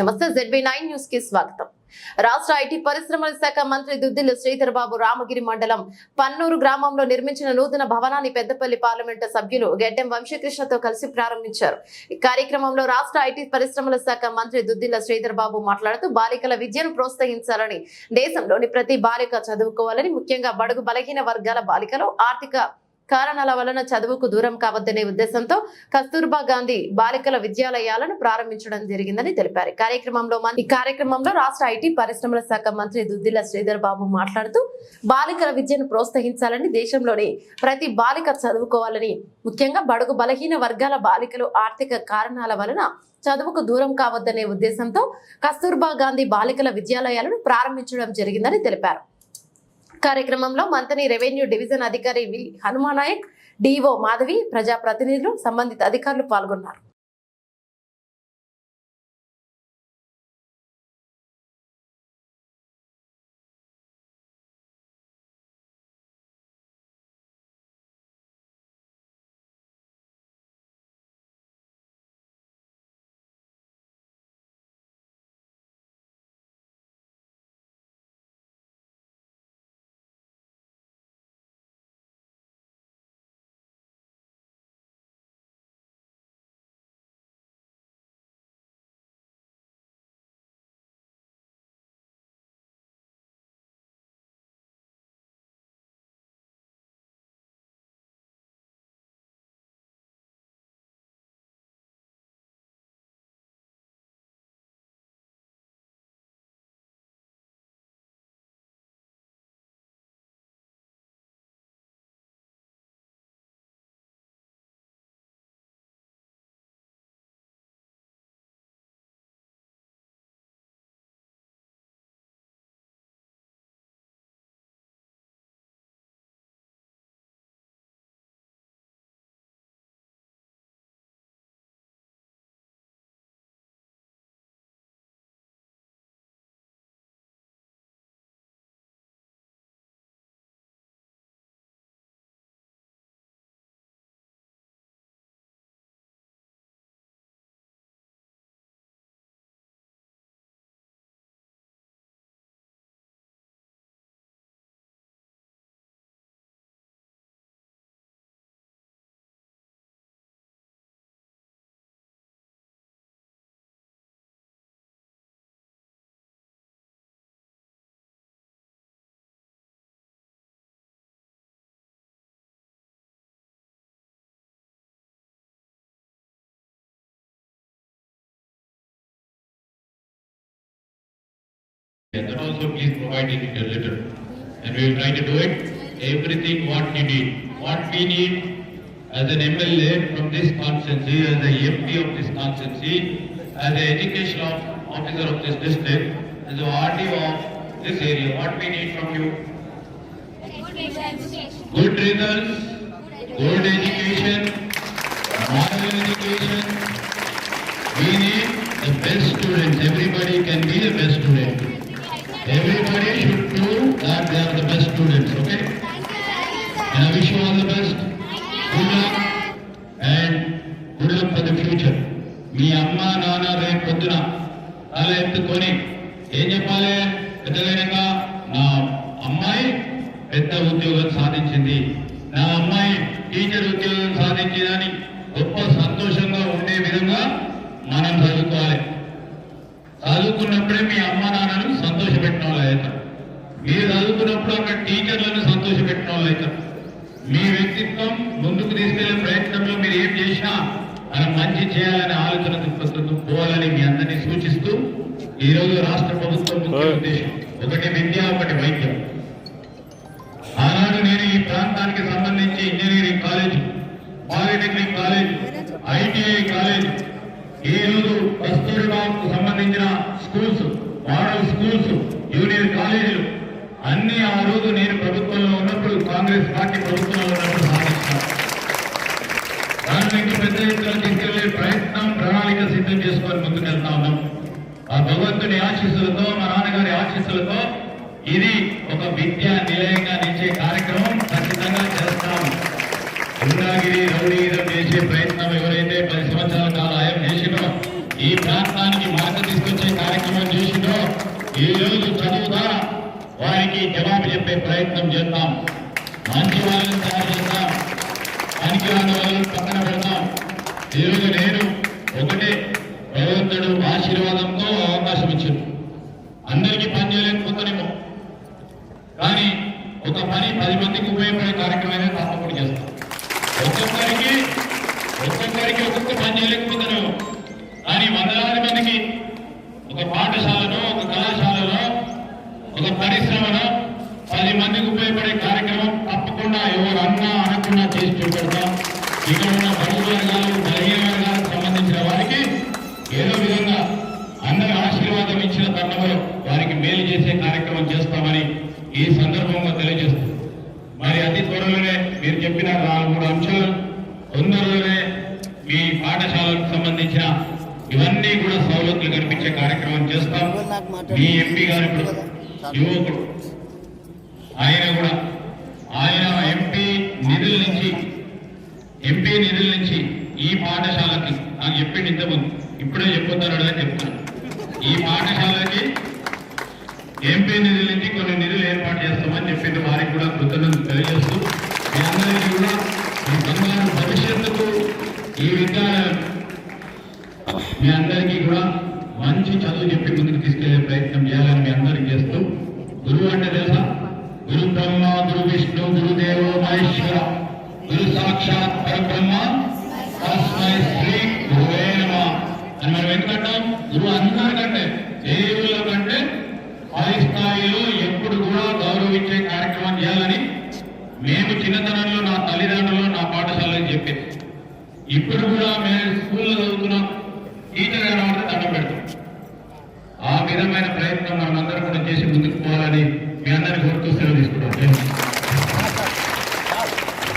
నమస్తే ZB nine న్యూస్కి స్వాగతం. రాష్ట్ర ఐటీ పరిశ్రమల శాఖ మంత్రి దుద్దిల్ల శ్రీధరబాబు రామగిరి మండలం పన్నూరు గ్రామంలో నిర్మించిన నూతన భవనాన్ని పెద్దపల్లి పార్లమెంటు సభ్యులు గెడ్డెం వంశీకృష్ణతో కలిసి ప్రారంభించారు. ఈ కార్యక్రమంలో రాష్ట్ర ఐటీ పరిశ్రమల శాఖ మంత్రి దుద్దిల శ్రీధరబాబు మాట్లాడుతూ బాలికల విద్యను ప్రోత్సహించాలని దేశంలోని ప్రతి బాలిక చదువుకోవాలని ముఖ్యంగా బడుగు బలహీన వర్గాల బాలికలు ఆర్థిక కారణాల వలన చదువుకు దూరం కావద్దనే ఉద్దేశంతో కస్తూర్బా గాంధీ బాలికల విద్యాలయాలను ప్రారంభించడం జరిగిందని తెలిపారు. కార్యక్రమంలో మన- ఈ కార్యక్రమంలో రాష్ట్ర ఐటీ పరిశ్రమల శాఖ మంత్రి దుద్దిల శ్రీధర్ బాబు మాట్లాడుతూ బాలికల విద్యను ప్రోత్సహించాలని దేశంలోని ప్రతి బాలిక చదువుకోవాలని ముఖ్యంగా బడుగు బలహీన వర్గాల బాలికలు ఆర్థిక కారణాల వలన చదువుకు దూరం కావద్దనే ఉద్దేశంతో కస్తూర్బా గాంధీ బాలికల విద్యాలయాలను ప్రారంభించడం జరిగిందని తెలిపారు. కార్యక్రమంలో మంతని రెవెన్యూ డివిజన్ అధికారి వి హనుమానాయక్ డిఓ మాధవి ప్రజాప్రతినిధులు సంబంధిత అధికారులు పాల్గొన్నారు. Also please provide it in a letter. And we will try to do it, everything what you need. What we need as an MLA from this constituency, as the MP of this constituency, as an education officer of this district, as the RDO of this area, what we need from you? Good results, good education, moral education. We need the best students. Everybody can be the best student. Everybody should prove that they are the best students, okay? And I wish you all the best. Good luck and good luck for the future. మీ అమ్మ నాన్న రేపు పొద్దున తల ఎత్తుకొని ఏం చెప్పాలి పెద్దగా నా అమ్మాయి పెద్ద ఉద్యోగం సాధించింది నా అమ్మాయి టీచర్ ఉద్యోగం సాధించిందని గొప్ప సంతోషంగా ఉండే విధంగా మనం చదువుకోవాలి చదువుకున్నప్పుడే మీ అమ్మ నాన్నను సంతోషపెట్టిన వాళ్ళు అవుతారు మీరు చదువుకున్నప్పుడు అక్కడ టీచర్లను సంతోషపెట్టిన వాళ్ళు అవుతారు మీ వ్యక్తిత్వం ముందుకు తీసుకెళ్ళే ప్రయత్నంలో మీరు ఏం చేసినా మనం మంచి చేయాలనే ఆలోచన దృక్పథంతో పోవాలని మీ అందరినీ సూచిస్తూ ఈ రోజు రాష్ట్ర ప్రభుత్వం ముఖ్య ఉద్దేశం. ఒకటి విద్య ఒకటి వైద్యం. ఆనాడు నేను ఈ ప్రాంతానికి సంబంధించి engineering college polytechnic college ITI college ఈ రోజు కస్తూరిబాబుకు సంబంధించిన స్కూల్స్ మోడల్ స్కూల్స్ జూనియర్ కాలేజీలు అన్ని ఆ రోజు నేను ప్రభుత్వంలో ఉన్నప్పుడు కాంగ్రెస్ పార్టీ ప్రభుత్వంలో ఉన్నప్పుడు సాధించాను. దాన్ని పెద్ద ఎత్తున తీసుకెళ్ళే ప్రయత్నం ప్రణాళిక సిద్ధం చేసుకొని ముందుకెళ్తా ఉన్నాం. ఆ భగవంతుని ఆశీస్సులతో మా నాన్నగారి ఆశీస్సులతో ఇది ఒక విద్యా నిలయంగా నిలిచే కార్యక్రమం. ఖచ్చితంగా చేస్తాం. గుండాగిరి రౌడీగిరం చేసే ప్రయత్నం ఎవరైతే కార్యక్రమం చేసిందో ఈ రోజు చదువుతా వారికి జవాబు చెప్పే ప్రయత్నం చేద్దాం. మంచి వాళ్ళని తయారు చేద్దాం. పనికి రాని వాళ్ళని పక్కన పెడతాం ఈరోజు నేను ఒకటే భగవంతుడు ఆశీర్వాదంతో అవకాశం ఇచ్చింది అందరికీ పని చేయలేకపోతేనేమో కానీ ఒక పని పది మందికి ఉపయోగపడే కార్యక్రమం తప్పకుండా చేస్తాం. ఒక్కొక్కరికి ఒక్కొక్కరికి ఒక్కొక్క పని చేయలేకపోతేనేమో కానీ వందలాది మందికి ఒక పాఠశాలలో ఒక కళాశాలలో ఒక పరిశ్రమలో పది మందికి ఉపయోగపడే కార్యక్రమం తప్పకుండా ఎవరు అన్నా అనకుండా చేసి చూపెడతాం. ఇక్కడ ఉన్న బడుగు వర్గాలు బలహీన వర్గాలకు సంబంధించిన వారికి ఏదో విధంగా అందరి ఆశీర్వాదం ఇచ్చిన తరుణంలో వారికి మేలు చేసే కార్యక్రమం చేస్తామని ఈ సందర్భంగా తెలియజేస్తాం మరి అతి త్వరలోనే మీరు చెప్పిన నాలుగు అంశాలు తొందరలోనే మీ పాఠశాలకు సంబంధించిన ఇవన్నీ కూడా సౌలతులు మీ ఎంపీ గారు యువకుడు. ఆయన కూడా. ఆయన ఎంపీ నిధుల నుంచి ఎంపీ నిధుల నుంచి ఈ పాఠశాలకి నాకు చెప్పింది ఇంతకుముందు. ఇప్పుడే చెప్పొద్దాను చెప్తాను ఈ పాఠశాలకి ఎంపీ నిధుల నుంచి కొన్ని నిధులు ఏర్పాటు చేస్తామని చెప్పింది వారికి కూడా కృతజ్ఞతలు తెలియజేస్తూ మీ అందరికీ కూడా ఈ బంగారు భవిష్యత్తుకు ఈ విద్యాలయం మీ అందరికీ కూడా మంచి చదువు చెప్పి ముందుకు తీసుకెళ్ళే ప్రయత్నం చేయాలని మీ అందరికి చేస్తూ గురువు అంటే తెలుసా? గురు బ్రహ్మ గురు విష్ణు గురుదేవ మహేశ్వర. గురు సాక్షాత్ పరబ్రహ్మ తస్మై శ్రీ గురువే నమ. అని మనం ఎందుకంటాం గురువు అందరికంటే దేవుళ్ళ కంటే పై స్థాయిలో ఎప్పుడు కూడా గౌరవించే కార్యక్రమం చేయాలని మేము చిన్నతనంలో నా తల్లిదండ్రులు నా పాఠశాలలో చెప్పేది. ఇప్పుడు కూడా మేము స్కూల్లో చదువుతున్నాం. టీచర్ కనబడితే దండం పెడతాం. ఆ విధమైన ప్రయత్నం మనమందరం కూడా చేసి ముందుకు పోవాలని మీ అందరినీ కోరుతూ సెలవు తీసుకుంటాం.